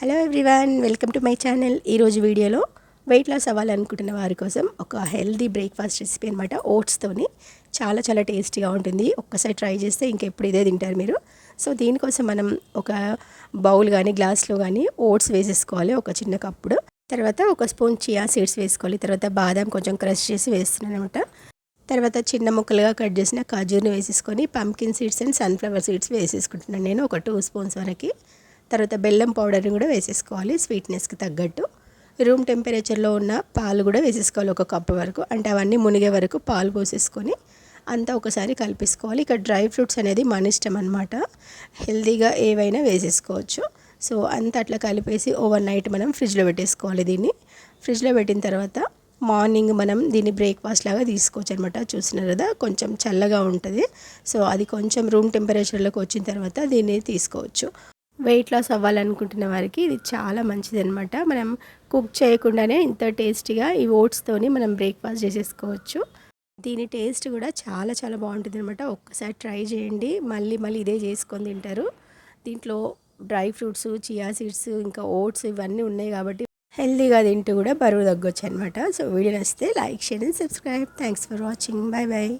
Hello everyone welcome to my channel ఈరోజు వీడియోలో weight loss అవ్వాలనుకుంటున్న వారి కోసం ఒక హెల్దీ బ్రేక్ఫాస్ట్ రెసిపీ అనమాట ఓట్స్తోని చాలా చాలా టేస్టీగా ఉంటుంది. ఒక్కసారి ట్రై చేస్తే ఇంకెప్పుడు ఇదే తింటారు మీరు. సో దీనికోసం మనం ఒక బౌల్ కానీ గ్లాస్లో కానీ ఓట్స్ వేసేసుకోవాలి. ఒక చిన్న కప్పుడు. తర్వాత ఒక స్పూన్ చియా సీడ్స్ వేసుకోవాలి. తర్వాత బాదం కొంచెం క్రష్ చేసి వేస్తున్నాను అనమాట తర్వాత చిన్న ముక్కలుగా కట్ చేసిన ఖర్జూర్ని వేసేసుకొని pumpkin seeds and sunflower seeds వేసేసుకుంటున్నాను నేను. ఒక టూ స్పూన్స్ వరకు. తర్వాత బెల్లం పౌడర్ని కూడా వేసేసుకోవాలి స్వీట్నెస్కి తగ్గట్టు. రూమ్ టెంపరేచర్లో ఉన్న పాలు కూడా వేసేసుకోవాలి ఒక కప్పు వరకు. అంటే అవన్నీ మునిగే వరకు పాలు పోసేసుకొని అంతా ఒకసారి కలిపేసుకోవాలి. ఇక డ్రై ఫ్రూట్స్ అనేది మన ఇష్టం అనమాట హెల్తీగా ఏవైనా వేసేసుకోవచ్చు. సో అంత అట్లా కలిపేసి ఓవర్ నైట్ మనం ఫ్రిడ్జ్లో పెట్టేసుకోవాలి దీన్ని. ఫ్రిడ్జ్లో పెట్టిన తర్వాత మార్నింగ్ మనం దీన్ని బ్రేక్ఫాస్ట్ లాగా తీసుకోవచ్చు అనమాట చూసినారు కదా కొంచెం చల్లగా ఉంటుంది. సో అది కొంచెం రూమ్ టెంపరేచర్లోకి వచ్చిన తర్వాత దీన్ని తీసుకోవచ్చు. వెయిట్ లాస్ అవ్వాలనుకుంటున్న వారికి ఇది చాలా మంచిది అనమాట మనం కుక్ చేయకుండానే ఇంత టేస్టీగా ఈ ఓట్స్తోని మనం బ్రేక్ఫాస్ట్ చేసేసుకోవచ్చు. దీని టేస్ట్ కూడా చాలా చాలా బాగుంటుంది అనమాట ఒక్కసారి ట్రై చేయండి. మళ్ళీ మళ్ళీ ఇదే చేసుకొని తింటారు. దీంట్లో డ్రై ఫ్రూట్స్ చియా సీడ్స్ ఇంకా ఓట్స్ ఇవన్నీ ఉన్నాయి కాబట్టి హెల్తీగా తింటూ కూడా బరువు తగ్గొచ్చు అనమాట సో వీడియో నచ్చితే like share and subscribe. Thanks for watching bye bye